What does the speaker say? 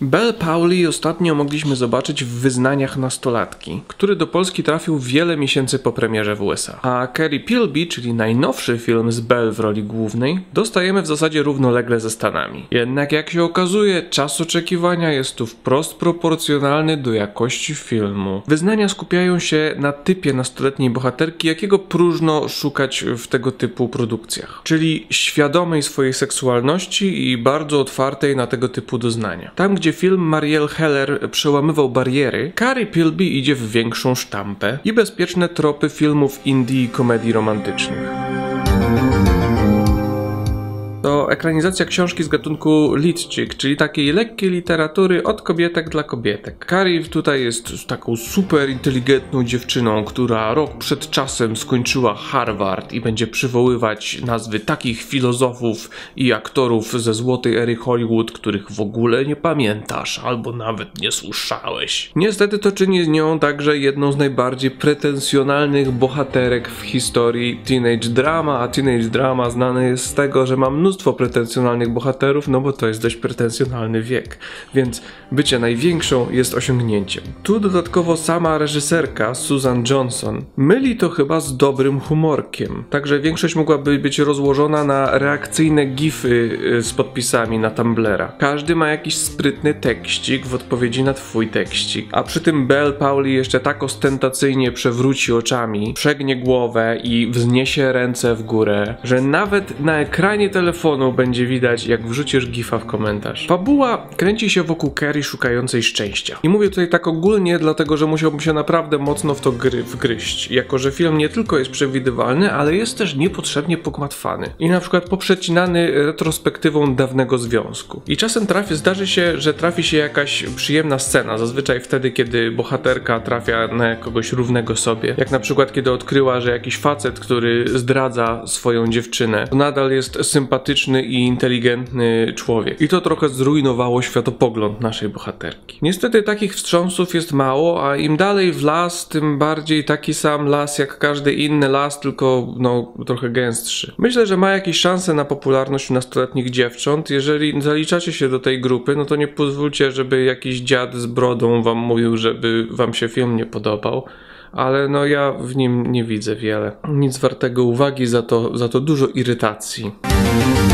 Belle Pauli ostatnio mogliśmy zobaczyć w Wyznaniach nastolatki, który do Polski trafił wiele miesięcy po premierze w USA. A Carrie Pilby, czyli najnowszy film z Belle w roli głównej, dostajemy w zasadzie równolegle ze Stanami. Jednak jak się okazuje, czas oczekiwania jest tu wprost proporcjonalny do jakości filmu. Wyznania skupiają się na typie nastoletniej bohaterki, jakiego próżno szukać w tego typu produkcjach. Czyli świadomej swojej seksualności i bardzo otwartej na tego typu doznania. Tam, gdzie film Marielle Heller przełamywał bariery, Carrie Pilby idzie w większą sztampę i bezpieczne tropy filmów indie i komedii romantycznych. To ekranizacja książki z gatunku litczyk, czyli takiej lekkiej literatury od kobietek dla kobietek. Carrie tutaj jest taką super inteligentną dziewczyną, która rok przed czasem skończyła Harvard i będzie przywoływać nazwy takich filozofów i aktorów ze złotej ery Hollywood, których w ogóle nie pamiętasz albo nawet nie słyszałeś. Niestety to czyni z nią także jedną z najbardziej pretensjonalnych bohaterek w historii teenage drama, a teenage drama znane jest z tego, że ma mnóstwo mnóstwo pretensjonalnych bohaterów, no bo to jest dość pretensjonalny wiek, więc bycie największą jest osiągnięciem. Tu dodatkowo sama reżyserka Susan Johnson myli to chyba z dobrym humorkiem, także większość mogłaby być rozłożona na reakcyjne gify y, z podpisami na Tumblera. Każdy ma jakiś sprytny tekścik w odpowiedzi na twój tekścik, a przy tym Belle Pauli jeszcze tak ostentacyjnie przewróci oczami, przegnie głowę i wzniesie ręce w górę, że nawet na ekranie telefonu telefonu będzie widać, jak wrzucisz gifa w komentarz. Fabuła kręci się wokół Kerry szukającej szczęścia. I mówię tutaj tak ogólnie, dlatego że musiałbym się naprawdę mocno w to gry wgryźć, jako że film nie tylko jest przewidywalny, ale jest też niepotrzebnie pogmatwany. I na przykład poprzecinany retrospektywą dawnego związku. I czasem trafi, zdarzy się, że trafi się jakaś przyjemna scena, zazwyczaj wtedy, kiedy bohaterka trafia na kogoś równego sobie. Jak na przykład, kiedy odkryła, że jakiś facet, który zdradza swoją dziewczynę, nadal jest sympatyczny i inteligentny człowiek. I to trochę zrujnowało światopogląd naszej bohaterki. Niestety takich wstrząsów jest mało, a im dalej w las, tym bardziej taki sam las jak każdy inny las, tylko no trochę gęstszy. Myślę, że ma jakieś szanse na popularność u nastoletnich dziewcząt. Jeżeli zaliczacie się do tej grupy, no to nie pozwólcie, żeby jakiś dziad z brodą wam mówił, żeby wam się film nie podobał ale no ja w nim nie widzę wiele. Nic wartego uwagi, za to, za to dużo irytacji. Thank you.